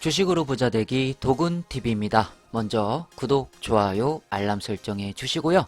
주식으로 부자 되기 도군TV입니다. 먼저 구독, 좋아요, 알람 설정해 주시고요.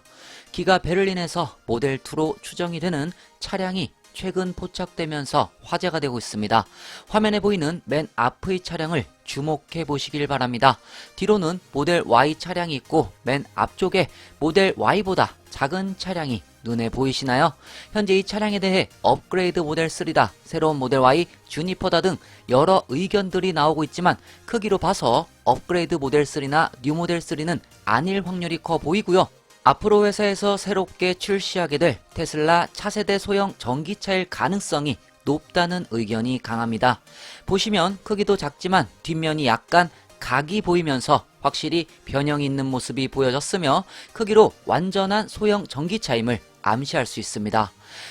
기가 베를린에서 모델2로 추정이 되는 차량이 최근 포착되면서 화제가 되고 있습니다. 화면에 보이는 맨 앞의 차량을 주목해 보시길 바랍니다. 뒤로는 모델 Y 차량이 있고 맨 앞쪽에 모델 Y보다 작은 차량이 눈에 보이시나요? 현재 이 차량에 대해 업그레이드 모델 3다, 새로운 모델 Y, 주니퍼다 등 여러 의견들이 나오고 있지만 크기로 봐서 업그레이드 모델 3나 뉴 모델 3는 아닐 확률이 커 보이고요. 앞으로 회사에서 새롭게 출시하게 될 테슬라 차세대 소형 전기차일 가능성이 높다는 의견이 강합니다. 보시면 크기도 작지만 뒷면이 약간 각이 보이면서 확실히 변형이 있는 모습이 보여졌으며 크기로 완전한 소형 전기차임을 암시할 수 있습니다.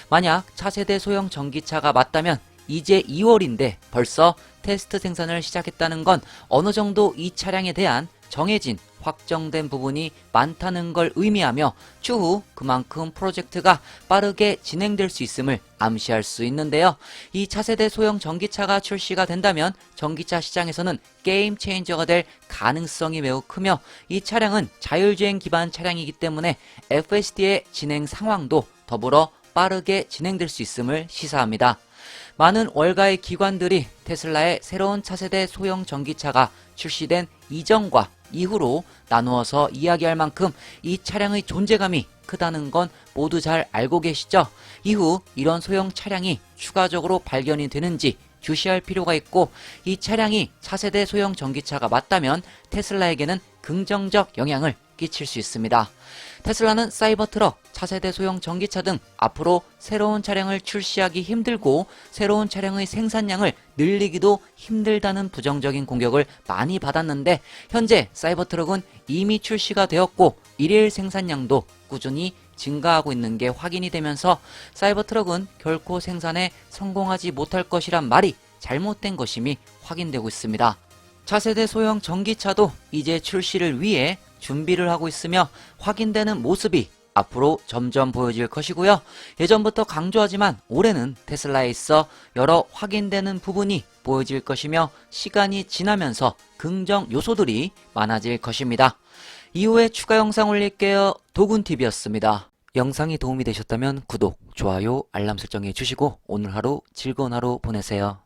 만약 차세대 소형 전기차가 맞다면 이제 2월인데 벌써 테스트 생산을 시작했다는 건 어느 정도 이 차량에 대한 정해진 확정된 부분이 많다는 걸 의미하며 추후 그만큼 프로젝트가 빠르게 진행될 수 있음을 암시할 수 있는데요. 이 차세대 소형 전기차가 출시가 된다면 전기차 시장에서는 게임 체인저가 될 가능성이 매우 크며 이 차량은 자율주행 기반 차량이기 때문에 FSD의 진행 상황도 더불어 빠르게 진행될 수 있음을 시사합니다. 많은 월가의 기관들이 테슬라의 새로운 차세대 소형 전기차가 출시된 이전과 이후로 나누어서 이야기할 만큼 이 차량의 존재감이 크다는 건 모두 잘 알고 계시죠? 이후 이런 소형 차량이 추가적으로 발견이 되는지 주시할 필요가 있고 이 차량이 차세대 소형 전기차가 맞다면 테슬라에게는 긍정적 영향을 끼칠 수 있습니다. 테슬라는 사이버 트럭, 차세대 소형 전기차 등 앞으로 새로운 차량을 출시하기 힘들고 새로운 차량의 생산량을 늘리기도 힘들다는 부정적인 공격을 많이 받았는데 현재 사이버 트럭은 이미 출시가 되었고 일일 생산량도 꾸준히 증가하고 있는 게 확인이 되면서 사이버 트럭은 결코 생산에 성공하지 못할 것이란 말이 잘못된 것임이 확인되고 있습니다. 차세대 소형 전기차도 이제 출시를 위해 준비를 하고 있으며 확인되는 모습이 앞으로 점점 보여질 것이고요. 예전부터 강조하지만 올해는 테슬라에 있어 여러 확인되는 부분이 보여질 것이며 시간이 지나면서 긍정 요소들이 많아질 것입니다. 이후에 추가 영상 올릴게요. 도군TV였습니다. 영상이 도움이 되셨다면 구독, 좋아요, 알람 설정해 주시고 오늘 하루 즐거운 하루 보내세요.